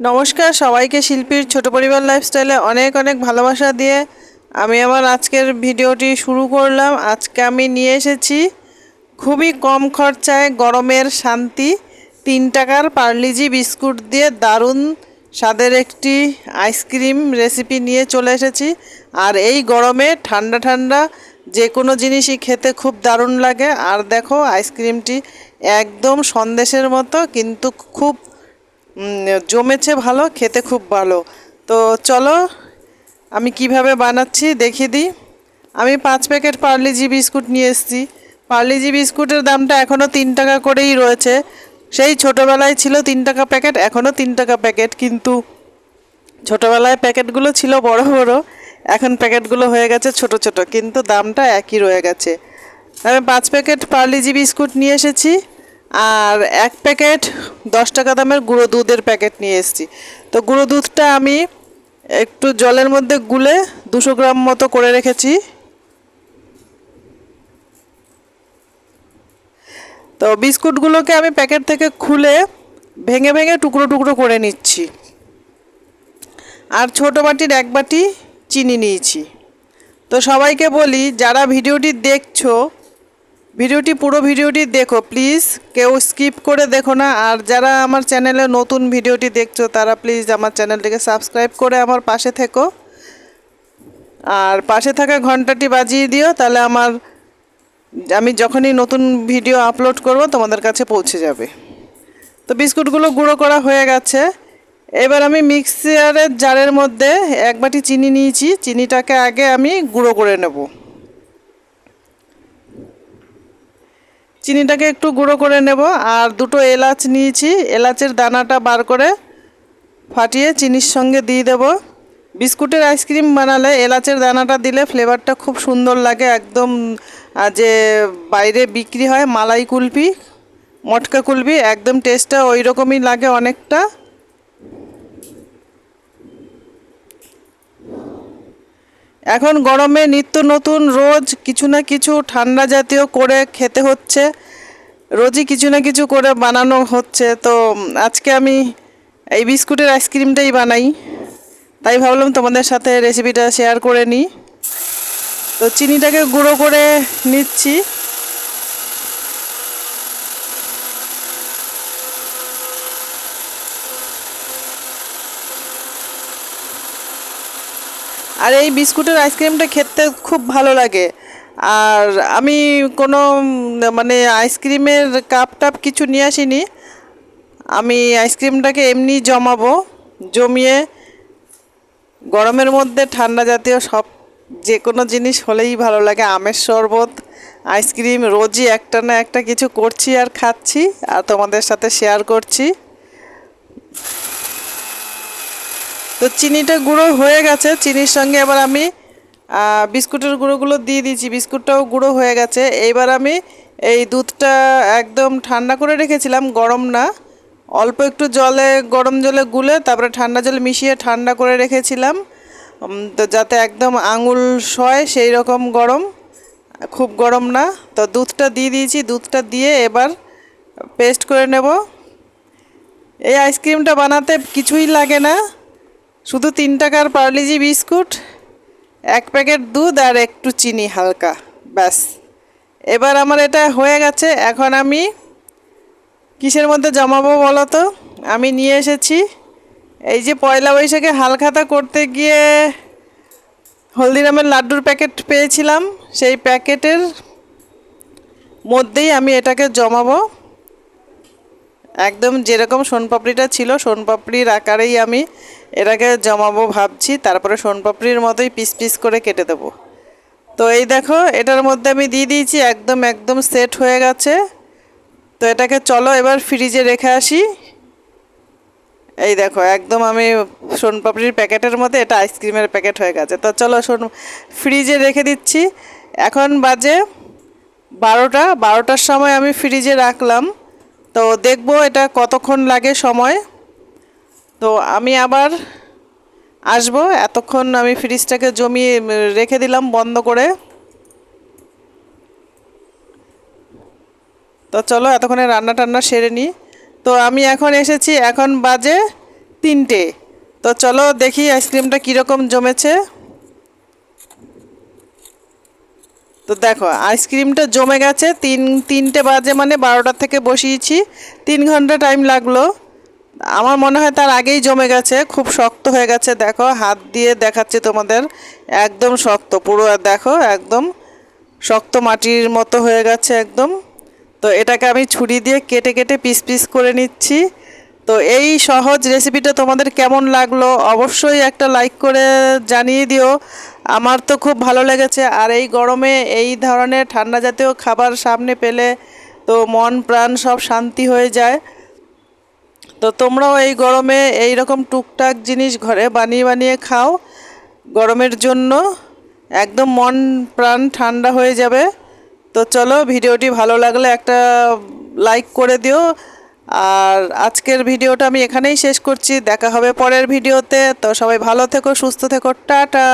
নমস্কার সবাইকে শিল্পীর ছোট পরিবার লাইফস্টাইলে অনেক অনেক ভালোবাসা দিয়ে আমি আমার আজকের ভিডিওটি শুরু করলাম। আজকে আমি নিয়ে এসেছি খুবই কম খরচায় গরমের শান্তি, তিন টাকার পার্লিজি বিস্কুট দিয়ে দারুণ স্বাদের একটি আইসক্রিম রেসিপি নিয়ে চলে এসেছি। আর এই গরমে ঠান্ডা ঠান্ডা যে কোনো জিনিসই খেতে খুব দারুণ লাগে। আর দেখো আইসক্রিমটি একদম সন্দেশের মতো, কিন্তু খুব জমেছে ভালো, খেতে খুব ভালো। তো চলো, আমি কীভাবে বানাচ্ছি দেখিয়ে দিই। আমি পাঁচ প্যাকেট পার্লিজি বিস্কুট নিয়ে এসেছি। পার্লিজি বিস্কুটের দামটা এখনও তিন টাকা করেই রয়েছে। সেই ছোটোবেলায় ছিল তিন টাকা প্যাকেট এখনও তিন টাকা প্যাকেট, কিন্তু ছোটোবেলায় প্যাকেটগুলো ছিল বড় বড়, এখন প্যাকেটগুলো হয়ে গেছে ছোট ছোট, কিন্তু দামটা একই রয়ে গেছে। আমি পাঁচ প্যাকেট পার্লিজি বিস্কুট নিয়ে এসেছি। আর এক প্যাকেট দশ টাকা দামের গুঁড়ো দুধের প্যাকেট নিয়ে এসেছি। তো গুঁড়ো দুধটা আমি একটু জলের মধ্যে গুলে দুশো গ্রাম মতো করে রেখেছি। তো বিস্কুটগুলোকে আমি প্যাকেট থেকে খুলে ভেঙে ভেঙে টুকরো টুকরো করে নিচ্ছি। আর ছোট বাটির এক বাটি চিনি নিয়েছি। তো সবাইকে বলি, যারা ভিডিওটি দেখছ ভিডিওটি, পুরো ভিডিওটি দেখো প্লিজ কেউ স্কিপ করে দেখো না। আর যারা আমার চ্যানেলে নতুন ভিডিওটি দেখছ, তারা প্লিজ আমার চ্যানেলটিকে সাবস্ক্রাইব করে আমার পাশে থেকো। আর পাশে থাকা ঘন্টাটি বাজিয়ে দিও, তাহলে আমার, আমি যখনই নতুন ভিডিও আপলোড করব, তোমাদের কাছে পৌঁছে যাবে। তো বিস্কুটগুলো গুঁড়ো করা হয়ে গেছে। এবার আমি মিক্সারের জারের মধ্যে এক বাটি চিনি নিয়েছি। চিনিটাকে আগে আমি গুঁড়ো করে নেব। চিনিটাকে একটু গুঁড়ো করে নেব, আর দুটো এলাচ নিয়েছি। এলাচের দানাটা বার করে ফাটিয়ে চিনির সঙ্গে দিয়ে দেব। বিস্কুটের আইসক্রিম বানালে এলাচের দানাটা দিলে ফ্লেভারটা খুব সুন্দর লাগে, একদম যে বাইরে বিক্রি হয় মালাই কুলপি, মটকা কুলপি, একদম টেস্টটা ওই রকমই লাগে অনেকটা। এখন গরমে নিত্য নতুন রোজ কিছু না কিছু ঠান্ডা জাতীয় করে খেতে হচ্ছে। রোজই কিছু না কিছু করে বানানো হচ্ছে। তো আজকে আমি এই বিস্কুটের আইসক্রিমটাই বানাই। তাই ভাবলাম তোমাদের সাথে রেসিপিটা শেয়ার করে নিই। তো, চিনিটাকে গুঁড়ো করে নিচ্ছি। আর এই বিস্কুটের আইসক্রিমটা খেতে খুব ভালো লাগে। আর আমি কোনো মানে আইসক্রিমের কাপ টাপ কিছু নিয়ে আসিনি। আমি আইসক্রিমটাকে এমনি জমাবো, জমিয়ে গরমের মধ্যে ঠান্ডা জাতীয় সব যে কোনো জিনিস হলেই ভালো লাগে। আমের শরবত, আইসক্রিম, রোজই একটা না একটা কিছু করছি আর খাচ্ছি আর তোমাদের সাথে শেয়ার করছি। তো চিনিটা গুঁড়ো হয়ে গেছে। চিনির সঙ্গে এবার আমি বিস্কুটের গুঁড়োগুলো দিয়ে দিয়েছি। বিস্কুটটাও গুঁড়ো হয়ে গেছে। এইবার আমি এই দুধটা একদম ঠান্ডা করে রেখেছিলাম, গরম না। অল্প একটু জলে, গরম জলে গুলে তারপরে ঠান্ডা জলে মিশিয়ে ঠান্ডা করে রেখেছিলাম। তো যাতে একদম আঙুল সয় সেই রকম গরম। খুব গরম না। তো দুধটা দিয়ে দিয়েছি। দুধটা দিয়ে এবার পেস্ট করে নেব। এই আইসক্রিমটা বানাতে কিছুই লাগে না। শুধু তিন টাকার পার্লিজি বিস্কুট, এক প্যাকেট দুধ আর একটু চিনি হালকা, ব্যাস। এবার আমার এটা হয়ে গেছে, এখন আমি কিসের মধ্যে জমাবো বলো তো? আমি নিয়ে এসেছি, এই যে পয়লা বৈশাখে হালখাতা করতে গিয়ে হলদিরামের লাড্ডুর প্যাকেট পেয়েছিলাম, সেই প্যাকেটের মধ্যেই আমি এটাকে জমাবো। একদম যেরকম সোনপাপড়িটা ছিল, সোনপাপড়ির আকারেই আমি এটাকে জমাবো ভাবছি। তারপরে সোনপাপড়ির মতোই পিস পিস করে কেটে দেবো। তো এই দেখো, এটার মধ্যে আমি দিয়ে দিয়েছি, একদম একদম সেট হয়ে গেছে। তো এটাকে চলো এবার ফ্রিজে রেখে আসি। এই দেখো, একদম আমি সোনপাপড়ির প্যাকেটের মধ্যে এটা আইসক্রিমের প্যাকেট হয়ে গেছে। তো চলো সোন ফ্রিজে রেখে দিচ্ছি। এখন বাজে বারোটা, বারোটার সময় আমি ফ্রিজে রাখলাম। তো দেখব এটা কতক্ষণ লাগে সময়। তো আমি আবার আসব, এতক্ষণ আমি ফ্রিজটাকে জমিয়ে রেখে দিলাম বন্ধ করে। তো চলো এতক্ষণে রান্না টান্না সেরে নিই তো আমি এখন এসেছি, এখন বাজে তিনটে। তো চলো দেখি আইসক্রিমটা কীরকম জমেছে। তো দেখো, আইসক্রিমটা জমে গেছে, তিন, তিনটে বাজে মানে বারোটার থেকে বসিয়েছি, তিন ঘণ্টা টাইম লাগল। আমার মনে হয় তার আগেই জমে গেছে, খুব শক্ত হয়ে গেছে, দেখো, হাত দিয়ে দেখাচ্ছে তোমাদের, একদম শক্ত, পুরো, দেখো, একদম শক্ত মাটির মতো হয়ে গেছে একদম। তো এটাকে আমি ছুরি দিয়ে কেটে কেটে পিস পিস করে নিচ্ছি। তো এই সহজ রেসিপিটা তোমাদের কেমন লাগল অবশ্যই একটা লাইক করে জানিয়ে দিও। আমার তো খুব ভালো লেগেছে। আর এই গরমে এই ধরনের ঠান্ডা জাতীয় খাবার সামনে পেলে তো মন, প্রাণ সব শান্তি হয়ে যায়। তো তোমরাও এই গরমে এই রকম টুকটাক জিনিস ঘরে বানিয়ে বানিয়ে খাও। গরমের জন্য একদম মন, প্রাণ ঠান্ডা হয়ে যাবে। তো চলো, ভিডিওটি ভালো লাগলে একটা লাইক করে দিও। আর আজকের ভিডিওটা আমি এখানেই শেষ করছি। দেখা হবে পরের ভিডিওতে। তো সবাই ভালো থেকো, সুস্থ থেকো। টাটা!